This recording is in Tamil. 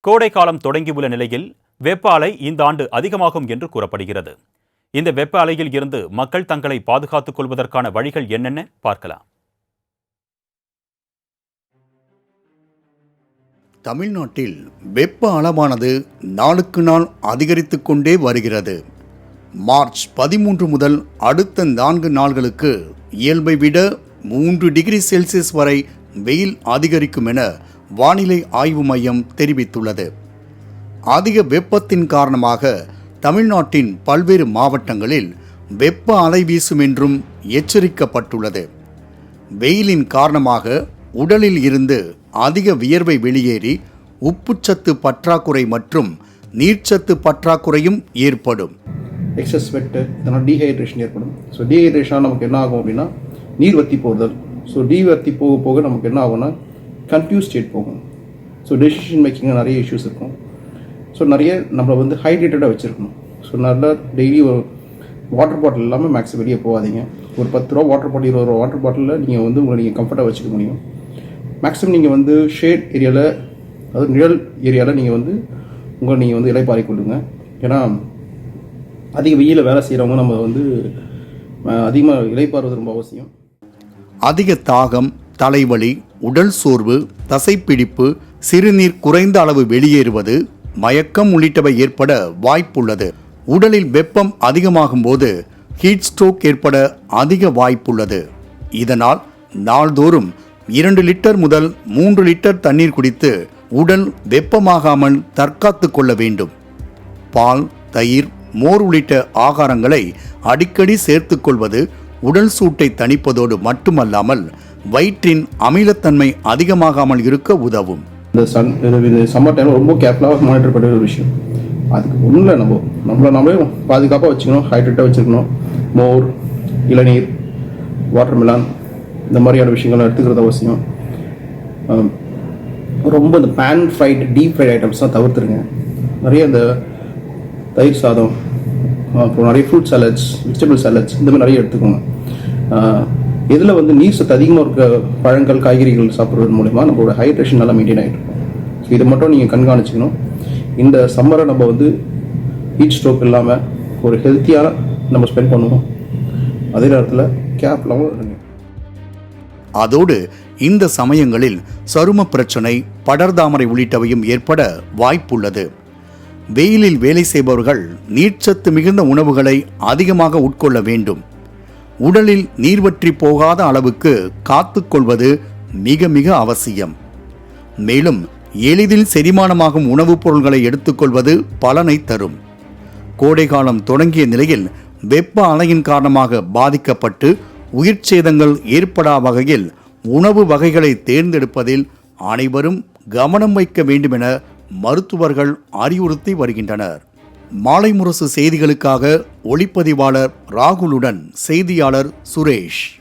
கோடை காலம் தொடங்கியுள்ள நிலையில் வெப்ப அலை இந்த ஆண்டு அதிகமாகும் என்று கூறப்படுகிறது. இந்த வெப்ப அலையில் இருந்து மக்கள் தங்களை பாதுகாத்துக் கொள்வதற்கான வழிகள் என்னென்ன? பார்க்கலாம். தமிழ்நாட்டில் வெப்ப அளவானது நாளுக்கு நாள் அதிகரித்து கொண்டே வருகிறது. மார்ச் பதிமூன்று முதல் அடுத்த நான்கு நாள்களுக்கு இயல்பை விட மூன்று டிகிரி செல்சியஸ் வரை வெயில் அதிகரிக்கும் என வானிலை ஆய்வு மையம் தெரிவித்துள்ளது. அதிக வெப்பத்தின் காரணமாக தமிழ்நாட்டின் பல்வேறு மாவட்டங்களில் வெப்ப அலை வீசும் என்றும் எச்சரிக்கப்பட்டுள்ளது. வெயிலின் காரணமாக உடலில் இருந்து அதிக வியர்வை வெளியேறி உப்புச்சத்து பற்றாக்குறை மற்றும் நீர்ச்சத்து பற்றாக்குறையும் ஏற்படும். எக்ஸஸ் ஸ்வெட்டு இதனால் டீஹைட்ரேஷன் ஏற்படும். ஸோ டீஹைட்ரேஷனால் நமக்கு என்ன ஆகும் அப்படின்னா நீர் வத்தி போகுதல் ஸோ டீவர்த்தி போக போக நமக்கு என்ன ஆகும்னா கன்ஃபியூஸ் ஸ்டேட் போகும். ஸோ டெசிஷன் மேக்கிங்கில் நிறைய இஷ்யூஸ் இருக்கும். ஸோ நிறைய நம்மளை வந்து ஹைட்ரேட்டடாக வச்சுருக்கணும். ஸோ நல்லா டெய்லி ஒரு வாட்டர் பாட்டில் இல்லாமல் மேக்ஸ் வெளியே போகாதீங்க. ஒரு பத்து ரூபா வாட்டர் பாட்டில் இருபது ரூபா வாட்டர் பாட்டிலில் நீங்கள் வந்து உங்களை நீங்கள் கம்ஃபர்ட்டாக வச்சுக்க முடியும். மேக்ஸிமம் நீங்கள் வந்து ஷேட் ஏரியாவில் அதாவது நிழல் ஏரியாவில் நீங்கள் வந்து உங்களை நீங்கள் வந்து இலைப்பாறை கொள்ளுங்க ஏன்னா அதிக வெயிலில் வேலை செய்கிறவங்க நம்ம வந்து அதிகமாக இலைப்பாறுவது ரொம்ப அவசியம். அதிக தாகம் தலைவலி உடல் சோர்வு தசைப்பிடிப்பு சிறுநீர் குறைந்த அளவு வெளியேறுவது மயக்கம் உள்ளிட்டவை ஏற்பட வாய்ப்புள்ளது. உடலில் வெப்பம் அதிகமாகும் போது ஹீட் ஸ்ட்ரோக் ஏற்பட அதிக வாய்ப்புள்ளது. இதனால் நாள்தோறும் இரண்டு லிட்டர் முதல் மூன்று லிட்டர் தண்ணீர் குடித்து உடல் வெப்பமாகாமல் தற்காத்து கொள்ள வேண்டும். பால் தயிர் மோர் உள்ளிட்ட ஆகாரங்களை அடிக்கடி சேர்த்துக்கொள்வது உடல் சூட்டை தணிப்பதோடு மட்டுமல்லாமல் வயிற்றின் அமிலத்தன்மை அதிகமாகாமல் இருக்க உதவும். இந்த சன் இது சம்மர் டைமில் ரொம்ப கேர்ஃபுல்லாக மானிட்டர் பண்ணுற ஒரு விஷயம். அதுக்கு ஒன்றும் இல்லை நம்ம. நம்மளை நம்மளே பாதுகாப்பாக வச்சுக்கணும் ஹைட்ரேட்டாக வச்சுக்கணும். மோர் இளநீர் வாட்டர் மிலான் இந்த மாதிரியான விஷயங்கள் எடுத்துக்கிறது அவசியம். ரொம்ப இந்த பேன் ஃப்ரைட் டீப் ஃப்ரைட் ஐட்டம்ஸ்லாம் தவிர்த்துருங்க. நிறைய இந்த தயிர் சாதம் அப்புறம் நிறைய ஃப்ரூட் சாலட்ஸ் வெஜிடபிள் சாலட்ஸ் இந்த மாதிரி நிறைய எடுத்துக்கோங்க. இதில் வந்து நீர் சத்து அதிகமாக இருக்க பழங்கள் காய்கறிகள் சாப்பிட்றது மூலிமா நம்மளோட ஹைட்ரேஷன் நல்லா மெயின்டைன் ஆகிடும் இருக்கும். ஸோ இதை மட்டும் நீங்கள் கண்காணிச்சிக்கணும். இந்த சம்மரை நம்ம வந்து ஹீட் ஸ்ட்ரோக் இல்லாமல் ஒரு ஹெல்த்தியாக நம்ம ஸ்பெண்ட் பண்ணுவோம். அதே நேரத்தில் கேப் அதோடு இந்த சமயங்களில் சரும பிரச்சனை படர்தாமரை உள்ளிட்டவையும் ஏற்பட வாய்ப்புள்ளது. வெயிலில் வேலை செய்பவர்கள் நீர்ச்சத்து மிகுந்த உணவுகளை அதிகமாக உட்கொள்ள வேண்டும். உடலில் நீர் வற்றி போகாத அளவுக்கு காத்துக்கொள்வது மிக மிக அவசியம். மேலும் எளிதில் செரிமானமாகும் உணவுப் பொருள்களை எடுத்துக்கொள்வது பலனை தரும். கோடைகாலம் தொடங்கிய நிலையில் வெப்ப அலையின் காரணமாக பாதிக்கப்பட்டு உயிர் சேதங்கள் ஏற்படா வகையில் உணவு வகைகளை தேர்ந்தெடுப்பதில் அனைவரும் கவனம் வைக்க வேண்டுமென மருத்துவர்கள் அறிவுறுத்தி வருகின்றனர். மாலை முரசு செய்திகளுக்காக ஒளிப்பதிவாளர் ராகுலுடன் செய்தியாளர் சுரேஷ்.